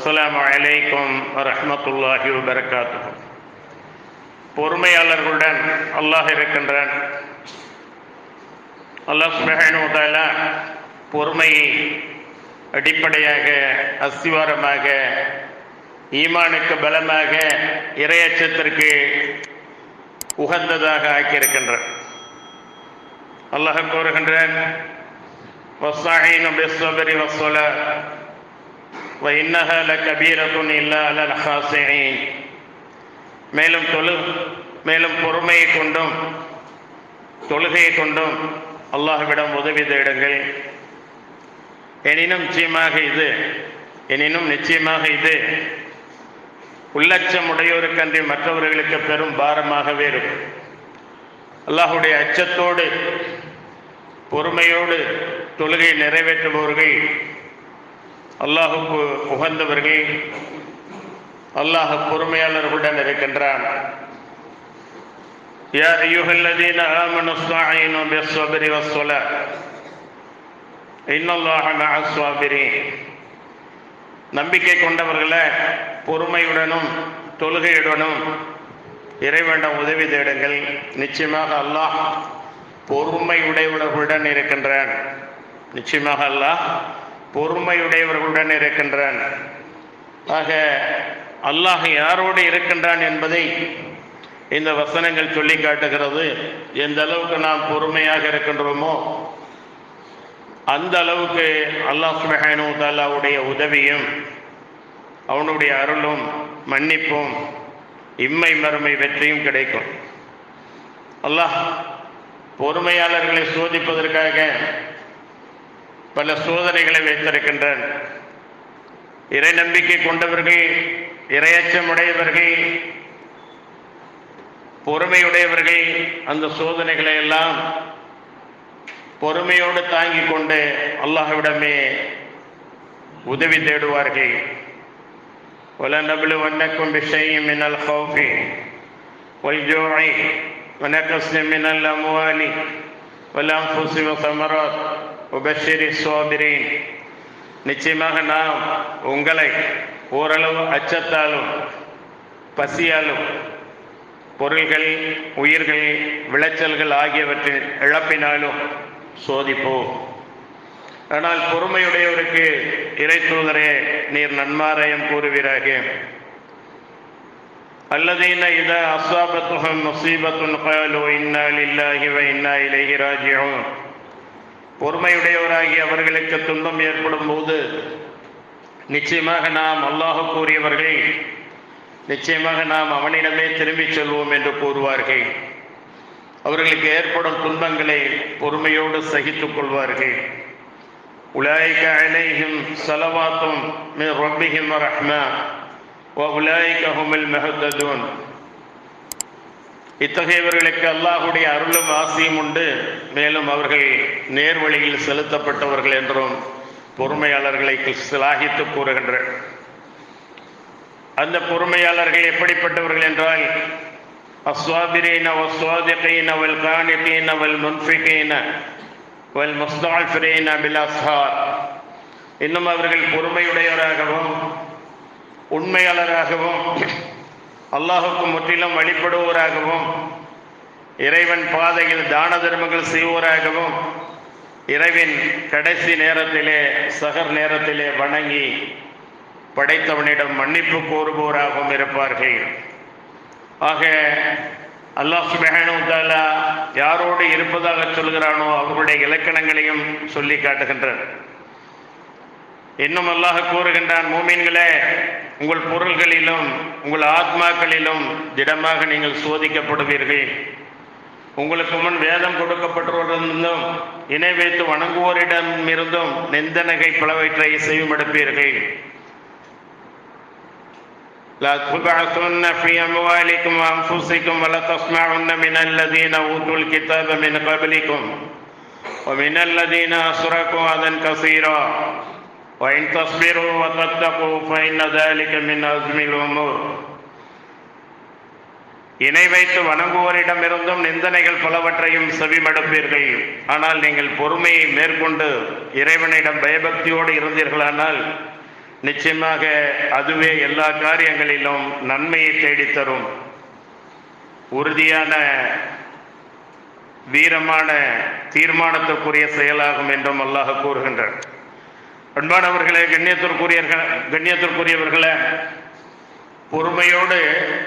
அஸ்லாம் அலைக்கும் வரஹ்மத்துல்லாஹி வபரகாத்துஹு. பொறுமையாளர்களுடன் அல்லாஹ் இருக்கின்றான். அல்லாஹ் சுப்ஹானஹு பொறுமையை அடிப்படையாக அஸ்திவாரமாக ஈமானுக்கு பலமாக இரையச்சத்திற்கு உகந்ததாக ஆக்கியிருக்கின்றான். அல்லாஹ் கூறுகின்றான் வஸ்ஸாஹீனு பிஸ்ஸப்ரி வஸ்ஸலாத் وإنها لكبيرة إلا على الخاشعين மேலும் தொழு மேலும் பொறுமையை கொண்டும் தொழுகையை கொண்டும் அல்லாஹ்விடம் உதவி தேடுங்கள் எனினும் நிச்சயமாக இது எனினும் நிச்சயமாக இது உள்ளச்சம் உடையோருக்கன்றி மற்றவர்களுக்கு பெரும் பாரமாகவே இருக்கும் அல்லாஹுடைய அச்சத்தோடு பொறுமையோடு தொழுகை நிறைவேற்றுபவர்கள் அல்லாஹுக்கு உகந்தவர்கள் அல்லாஹ் பொறுமையாளர்களுடன் இருக்கின்றான் يا أيها الذين آمنوا استعينوا بالصبر والصلاة إن الله مع الصابرين நம்பிக்கை கொண்டவர்களை பொறுமையுடனும் தொழுகையுடனும் இறைவனிடம் உதவி தேடுங்கள் நிச்சயமாக அல்லாஹ் பொறுமை உடையவர்களுடன் இருக்கின்றான் நிச்சயமாக அல்லாஹ் பொறுமையுடையவர்களுடன் இருக்கின்றான். ஆக அல்லாஹ் யாரோடு இருக்கின்றான் என்பதை இந்த வசனங்கள் சொல்லி காட்டுகிறது. எந்த அளவுக்கு நாம் பொறுமையாக இருக்கின்றோமோ அந்த அளவுக்கு அல்லாஹ் சுபஹானு தாலாவுடைய உதவியும் அவனுடைய அருளும் மன்னிப்பும் இம்மை மறுமை வெற்றியும் கிடைக்கும். அல்லாஹ் பொறுமையாளர்களை சோதிப்பதற்காக பல சோதனைகளை வைத்திருக்கின்றான் இறை நம்பிக்கை கொண்டவர்கள் இரையச்சமுடையவர்கள் பொறுமையுடையவர்கள் அந்த சோதனைகளை எல்லாம் பொறுமையோடு தாங்கிக் கொண்டு அல்லாஹ்விடமே உதவி தேடுவார்கள் ولنبلونكم بشيء من الخوف والجوع ونقص من الأموال والأنفس والثمرات உபஷிரி சோபிரீன் நிச்சயமாக நாம் உங்களை ஓரளவு அச்சத்தாலும் பசியாலும் பொருள்கள் உயிர்கள் விளைச்சல்கள் ஆகியவற்றின் இழப்பினாலும் சோதிப்போம் ஆனால் பொறுமையுடையவருக்கு இறை தூதரே நீர் நன்மாராயம் கூறுவீராக الذين إذا أصابتهم مصيبة قالوا إنا لله وإنا إليه راجعون பொறுமையுடையவராகி அவர்களுக்கு துன்பம் ஏற்படும் போது நிச்சயமாக நாம் அல்லாஹ் கூறியவர்கள் நிச்சயமாக நாம் அவனிடமே திரும்பிச் செல்வோம் என்று கூறுவார்கள். அவர்களுக்கு ஏற்படும் துன்பங்களை பொறுமையோடு சகித்துக் கொள்வார்கள். உலாய்க அலைஹிம் சலவாத்தும் ரொப்பிஹிம் ரஹ்மா. உலாய்க ஹுமில் மெஹத்தூன். இத்தகையவர்களுக்கு அல்லாஹுடைய அருளும் ஆசையும் உண்டு. மேலும் அவர்கள் நேர்வழியில் செலுத்தப்பட்டவர்கள் என்றும் பொறுமையாளர்களை சிலாகித்து கூறுகின்ற அந்த பொறுமையாளர்கள் எப்படிப்பட்டவர்கள் என்றால் அஸ்வாபிரீன வஸ்வாதிகீன வல் கானிகீன வல் முன்ஃபிகீன வல் முஸ்தாஃபிரீன பில் அஸ்ஹார் இன்னும் அவர்கள் பொறுமையுடையவராகவும் உண்மையாளராகவும் அல்லாஹுக்கு முற்றிலும் வழிபடுவோராகவும் இறைவன் பாதையில் தான தர்மங்கள் செய்வோராகவும் இறைவின் கடைசி நேரத்திலே சகர் நேரத்திலே வணங்கி படைத்தவனிடம் மன்னிப்பு கோருபவராகவும் இருப்பார்கள். ஆக அல்லாஹ் சுபஹானு யாரோடு இருப்பதாக சொல்கிறானோ அவர்களுடைய இலக்கணங்களையும் சொல்லி காட்டுகின்றனர் இன்னும் அல்லாஹ் கூறுகின்றான் மூமீன்களே உங்கள் பொருள்களிலும் உங்கள் ஆத்மாக்களிலும் திடமாக நீங்கள் சோதிக்கப்படுவீர்கள் உங்களுக்கு முன் வேதம் கொடுக்கப்பட்டவரிடமிருந்தும் இணை வைத்து வணங்குவோரிடமிருந்தும் நிந்தனகை பலவற்றை செய்யும் எடுப்பீர்கள் لا تبعثن في أموالكم وأنفسكم ولا تسمعن من الذين أوتوا الكتاب من قبلكم ومن الذين أشركوا أذى كثيرا وإن تصبروا وتتقوا فإن ذلك من عزم الأمور இணை வைத்து வணங்குவோரிடமிருந்தும் நிந்தனைகள் பலவற்றையும் செவிமடுப்பீர்கள் ஆனால் நீங்கள் பொறுமையை மேற்கொண்டு இறைவனிடம் பயபக்தியோடு இருந்தீர்களானால் நிச்சயமாக அதுவே எல்லா காரியங்களிலும் நன்மையை தேடித்தரும் உறுதியான வீரமான தீர்மானத்திற்குரிய செயலாகும் என்றும் அல்லாஹ் கூறுகின்றார் அன்பானவர்களே கண்ணியத்திற்குரியர்கள் கண்ணியத்திற்குரியவர்களே பொறுமையோடு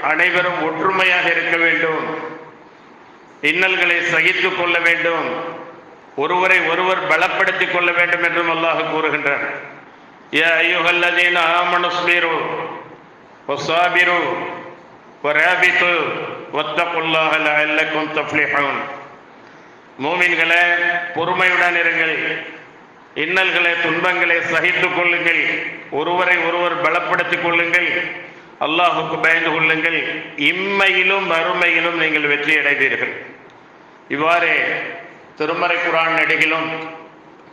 அனைவரும் ஒற்றுமையாக இருக்க வேண்டும். இன்னல்களை சகித்துக் கொள்ள வேண்டும். ஒருவரை ஒருவர் பலப்படுத்திக் கொள்ள வேண்டும் என்றும் அல்லாஹ் கூறுகின்றார் யா ஐயுஹல்லதீன ஆமனு ஒசாபிரு வஸாபிரு வராபித்து லஅல்லக்கும் தஃப்லிஹூன். மூமின்களே பொறுமையுடன் இருங்கள். இன்னல்களை துன்பங்களை சகித்துக் கொள்ளுங்கள். ஒருவரை ஒருவர் பலப்படுத்திக் கொள்ளுங்கள். அல்லாஹுக்கு பயந்து கொள்ளுங்கள். இம்மையிலும் மறுமையிலும் நீங்கள் வெற்றி அடைவீர்கள். இவ்வாறு திருமறை குரான் நடிகிலும்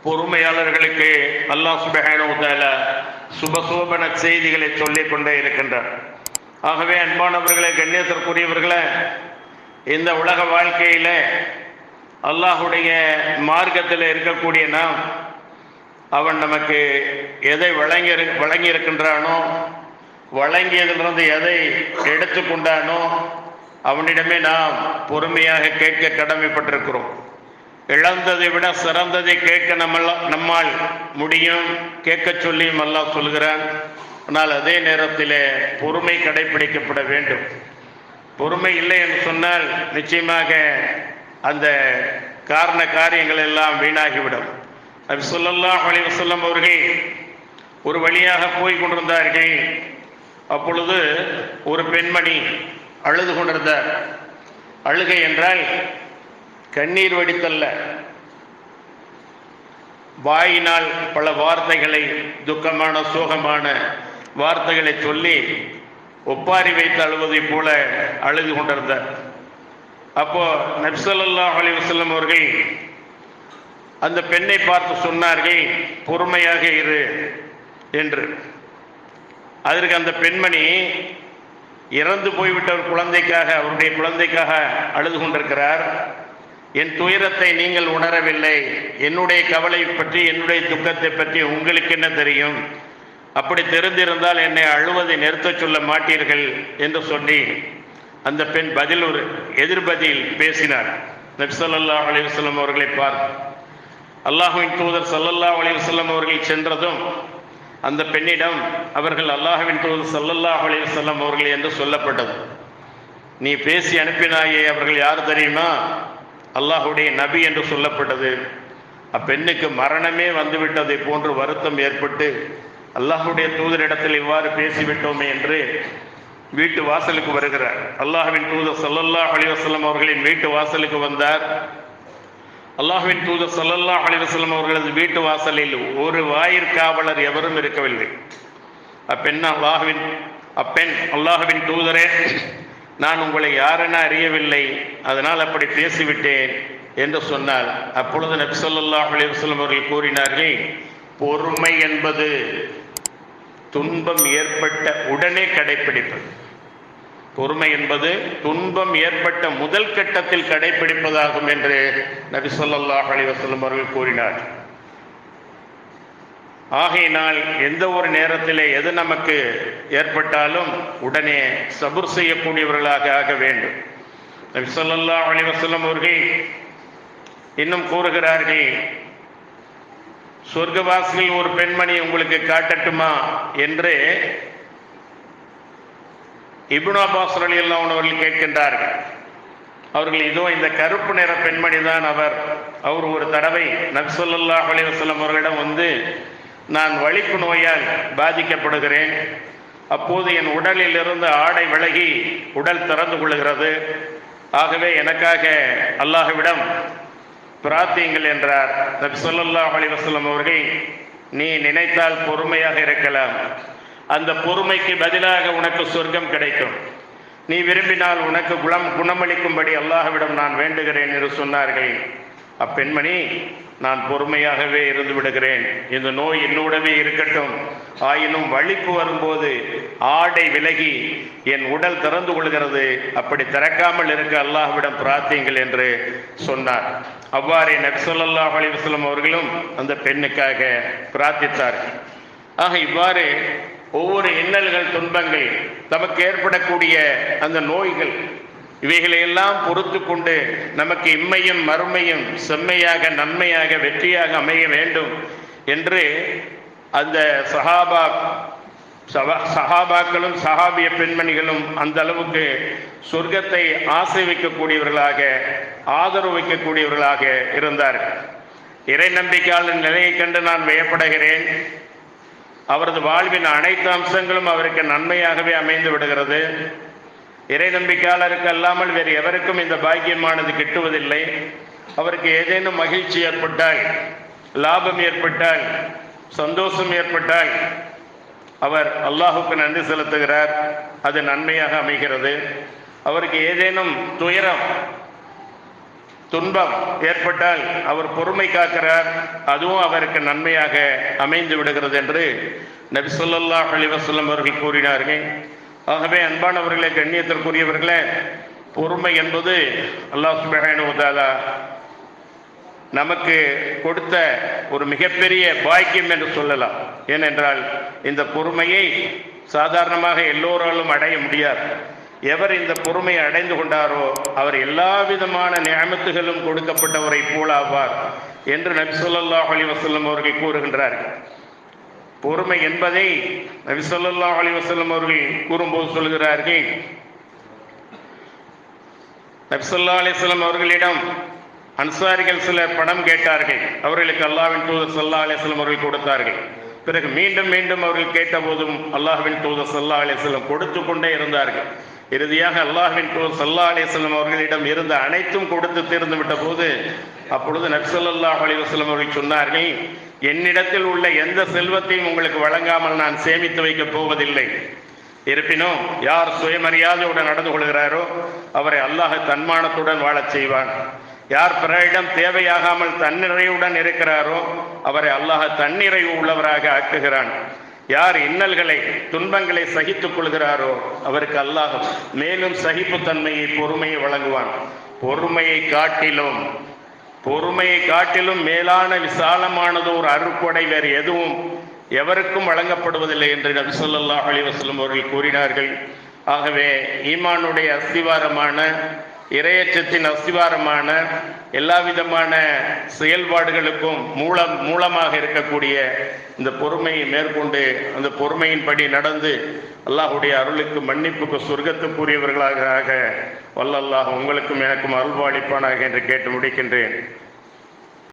பொறுமையாளர்களுக்கு அல்லாஹ் சுபஹானுத்தால சுபசோபன செய்திகளை சொல்லிக் கொண்டே இருக்கின்றார். ஆகவே அன்பானவர்களே கண்ணியத்திற்குரியவர்களே இந்த உலக வாழ்க்கையில அல்லாஹுடைய மார்க்கத்தில் இருக்கக்கூடிய நாம் அவன் நமக்கு எதை வழங்கி வழங்கி இருக்கின்றானோ வழங்கியதிலிருந்து எதை எடுத்துக்கொண்டானோ அவனிடமே நாம் பொறுமையாக கேட்க கடமைப்பட்டிருக்கிறோம். இழந்ததை விட சிறந்ததை கேட்க நம்மள நம்மால் முடியும். கேட்க சொல்லியும் அல்லாஹ் சொல்கிறான். ஆனால் அதே நேரத்தில் பொறுமை கடைபிடிக்கப்பட வேண்டும். பொறுமை இல்லை என்று சொன்னால் நிச்சயமாக அந்த காரண காரியங்கள் எல்லாம் வீணாகிவிடும். நபி சொல்லல்லாஹ் அலி வசல்லம் அவர்கள் ஒரு வழியாக போய் கொண்டிருந்தார்கள். அப்பொழுது ஒரு பெண்மணி அழுது கொண்டிருந்தார். அழுகை என்றால் கண்ணீர் வடித்தல்ல. வாயினால் பல வார்த்தைகளை துக்கமான சோகமான வார்த்தைகளை சொல்லி ஒப்பாரி வைத்து அழுவதைப் போல அழுது கொண்டிருந்தார். அப்போ நப்சல்லாஹ் அலி வசல்லம் அவர்கள் அந்த பெண்ணை பார்த்து சொன்னார்கள் பொறுமையாக இரு என்று. அதற்கு அந்த பெண்மணி இறந்து போய்விட்ட ஒரு குழந்தைக்காக அவருடைய குழந்தைக்காக அழுது கொண்டிருக்கிறார். என் துயரத்தை நீங்கள் உணரவில்லை. என்னுடைய கவலை பற்றி என்னுடைய துக்கத்தை பற்றி உங்களுக்கு என்ன தெரியும்? அப்படி தெரிந்திருந்தால் என்னை அழுவதை நிறுத்தச் சொல்ல மாட்டீர்கள் என்று சொல்லி அந்த பெண் பதில் ஒரு எதிர்பதியில் பேசினார். நப்சல்லாஹ் அலிவசலம் அவர்களை பார்த்து அல்லாஹுவின் தூதர் சல்லல்லாஹ் அலிவசல்லம் அவர்கள் சென்றதும் அந்த பெண்ணிடம் அவர்கள் அல்லாஹுவின் தூதர் சல்லல்லாஹ் அலிவசல்லம் அவர்கள் என்று சொல்லப்பட்டது. நீ பேசி அனுப்பினாயே அவர்கள் யார் தெரியுமா? அல்லாஹுடைய நபி என்று சொல்லப்பட்டது. அப்பெண்ணுக்கு மரணமே வந்துவிட்டதை போன்று வருத்தம் ஏற்பட்டு அல்லாஹுடைய தூதரிடத்தில் இவ்வாறு பேசிவிட்டோமே என்று வீட்டு வாசலுக்கு வருகிறார். அல்லாஹுவின் தூதர் சல்லல்லாஹ் அலிவசல்லம் அவர்களின் வீட்டு வாசலுக்கு வந்தார். அல்லாஹுவின் தூதர் சல்லல்லா அலிவசல்லம் அவர்களது வீட்டு வாசலில் ஒரு வாயிற்காவலர் எவரும் இருக்கவில்லை. அப்பெண் அல்லாஹுவின் அப்பெண் அல்லாஹுவின் தூதரே நான் உங்களை யாரென அறியவில்லை. அதனால் அப்படி பேசிவிட்டேன் என்று சொன்னால் அப்பொழுது நபி ஸல்லல்லாஹு அலைஹி அவர்கள் கூறினார்கள் பொறுமை என்பது துன்பம் ஏற்பட்ட உடனே கடைபிடிப்பது பொறுமை என்பது துன்பம் ஏற்பட்ட முதல் கட்டத்தில் கடைபிடிப்பதாகும் என்று நபி சொல்லாஹ் அலிவசல்லம் அவர்கள் கூறினார். ஆகையினால் எந்த ஒரு நேரத்திலே எது நமக்கு ஏற்பட்டாலும் உடனே சபுர் செய்யக்கூடியவர்களாக ஆக வேண்டும். நபி ஸல்லல்லாஹு அலிவசல்லம் அவர்கள் இன்னும் கூறுகிறார்கள் சொர்க்கவாசிகள் ஒரு பெண்மணி உங்களுக்கு காட்டட்டுமா? என்று இபுனா அப்பாஸ் எல்லாம் அவர்கள் கேட்கின்றார்கள். அவர்கள் இதோ இந்த கருப்பு நிற பெண்மணி தான் அவர். அவர் ஒரு தடவை நப்சல்லாஹ் அலி வசலம் அவர்களிடம் வந்து நான் வலிப்பு நோயால் பாதிக்கப்படுகிறேன். அப்போது என் உடலில் இருந்து ஆடை விலகி உடல் திறந்து கொள்கிறது. ஆகவே எனக்காக அல்லாஹுவிடம் பிரார்த்தியுங்கள் என்றார். நபி ஸல்லல்லாஹு அலைஹி அவர்கள் நீ நினைத்தால் பொறுமையாக இருக்கலாம். அந்த பொறுமைக்கு பதிலாக உனக்கு சொர்க்கம் கிடைக்கும். நீ விரும்பினால் உனக்கு குணம் குணமளிக்கும்படி அல்லாஹ்விடம் நான் வேண்டுகிறேன் என்று சொன்னார்கள். அப்பெண்மணி நான் பொறுமையாகவே இருந்து விடுகிறேன். இந்த நோய் என்னோடவே இருக்கட்டும். ஆயினும் வலிப்பு வரும்போது ஆடை விலகி என் உடல் திறந்து கொள்கிறது. அப்படி திறக்காமல் இருக்க அல்லாஹ்விடம் பிரார்த்திங்கள் என்று சொன்னார். அவ்வாறே நக்சல்லாஹ் அலி அவர்களும் அந்த பெண்ணுக்காக பிரார்த்தித்தார்கள். ஆக இவ்வாறு ஒவ்வொரு இன்னல்கள் துன்பங்கள் தமக்கு ஏற்படக்கூடிய அந்த நோய்கள் இவைகளையெல்லாம் பொறுத்து கொண்டு நமக்கு இம்மையும் மறுமையும் செம்மையாக நன்மையாக வெற்றியாக அமைய வேண்டும் என்று அந்த சஹாபா சவா- சஹாபாக்களும் சஹாபிய பெண்மணிகளும் அந்த அளவுக்கு சொர்க்கத்தை ஆசை வைக்கக்கூடியவர்களாக ஆதரவு வைக்கக்கூடியவர்களாக இருந்தார்கள். இறை நம்பிக்கையாளர் நிலையை கண்டு நான் வியப்படுகிறேன். அவரது வாழ்வின் அனைத்து அம்சங்களும் அவருக்கு நன்மையாகவே அமைந்து விடுகிறது. இறை நம்பிக்கையாளருக்கு அல்லாமல் வேறு எவருக்கும் இந்த பாக்கியமானது கிட்டுவதில்லை. அவருக்கு ஏதேனும் மகிழ்ச்சி ஏற்பட்டால் லாபம் ஏற்பட்டால் சந்தோஷம் ஏற்பட்டால் அவர் அல்லாஹுக்கு நன்றி செலுத்துகிறார். அது நன்மையாக அமைகிறது. அவருக்கு ஏதேனும் துயரம் துன்பம் ஏற்பட்டால் அவர் பொறுமை காக்கிறார். அதுவும் அவருக்கு நன்மையாக அமைந்து விடுகிறது என்று நபி அலிவசல்லம் அவர்கள் கூறினார்கள் ஆகவே அன்பானவர்களே கண்ணியத்திற்குரியவர்களே பொறுமை என்பது அல்லாஹ் சுபேனுதாலா நமக்கு கொடுத்த ஒரு மிகப்பெரிய பாக்கியம் என்று சொல்லலாம். ஏனென்றால் இந்த பொறுமையை சாதாரணமாக எல்லோராலும் அடைய முடியாது. எவர் இந்த பொறுமையை அடைந்து கொண்டாரோ அவர் எல்லா விதமான நியமத்துகளும் கொடுக்கப்பட்டவரை போலாவார் என்று நபிசல்லாஹ் அலி வசல்லம் அவர்கள் கூறுகின்றார்கள். பொறுமை என்பதை நபிசல்லாஹ் அலி வசல்லம் அவர்கள் கூறும்போது சொல்கிறார்கள். நபிசல்லா ஸல்லல்லாஹு அவர்களிடம் அன்சாரிகள் சிலர் பணம் கேட்டார்கள். அவர்களுக்கு அல்லாவின் தூதர் சல்லா அலைஹி அவர்கள் கொடுத்தார்கள். பிறகு மீண்டும் மீண்டும் அவர்கள் கேட்டபோதும் அல்லாஹ்வின் தூதர் சல்லா அலைஹி கொடுத்து கொண்டே இருந்தார்கள். இறுதியாக அல்லாஹின் தூதர் சல்லா அலைஹி அவர்களிடம் இருந்த அனைத்தும் கொடுத்து தீர்ந்து விட்ட போது அப்பொழுது நபி ஸல்லல்லாஹு அலைஹி அவர்கள் சொன்னார்கள் என்னிடத்தில் உள்ள எந்த செல்வத்தையும் உங்களுக்கு வழங்காமல் நான் சேமித்து வைக்கப் போவதில்லை. இருப்பினும் யார் சுயமரியாதையுடன் நடந்து கொள்கிறாரோ அவரை அல்லாஹ் தன்மானத்துடன் வாழச் செய்வான். யார் பிறரிடம் தேவையாகாமல் தன்னிறைவுடன் இருக்கிறாரோ அவரை அல்லாஹ் தன்னிறைவு உள்ளவராக ஆக்குகிறான். யார் இன்னல்களை துன்பங்களை சகித்துக் கொள்கிறாரோ அவருக்கு அல்லாஹ் மேலும் சகிப்புத்தன்மையை பொறுமையை வழங்குவான். பொறுமையை காட்டிலும் பொறுமையை காட்டிலும் மேலான விசாலமானது ஒரு அருட்கொடை வேறு எதுவும் எவருக்கும் வழங்கப்படுவதில்லை என்று நபி ஸல்லல்லாஹு அலைஹி அவர்கள் கூறினார்கள். ஆகவே ஈமானுடைய அஸ்திவாரமான இரையற்றத்தின் அஸ்திவாரமான எல்லா விதமான செயல்பாடுகளுக்கும் மூலம் மூலமாக இருக்கக்கூடிய இந்த பொறுமையை மேற்கொண்டு அந்த பொறுமையின்படி நடந்து அல்லாஹுடைய அருளுக்கு மன்னிப்புக்கு சொர்க்கத்துக்குரியவர்களாக ஆக வல்லல்லாஹ் உங்களுக்கும் எனக்கும் அருள்வாளிப்பானாக என்று கேட்டு முடிக்கின்றேன்.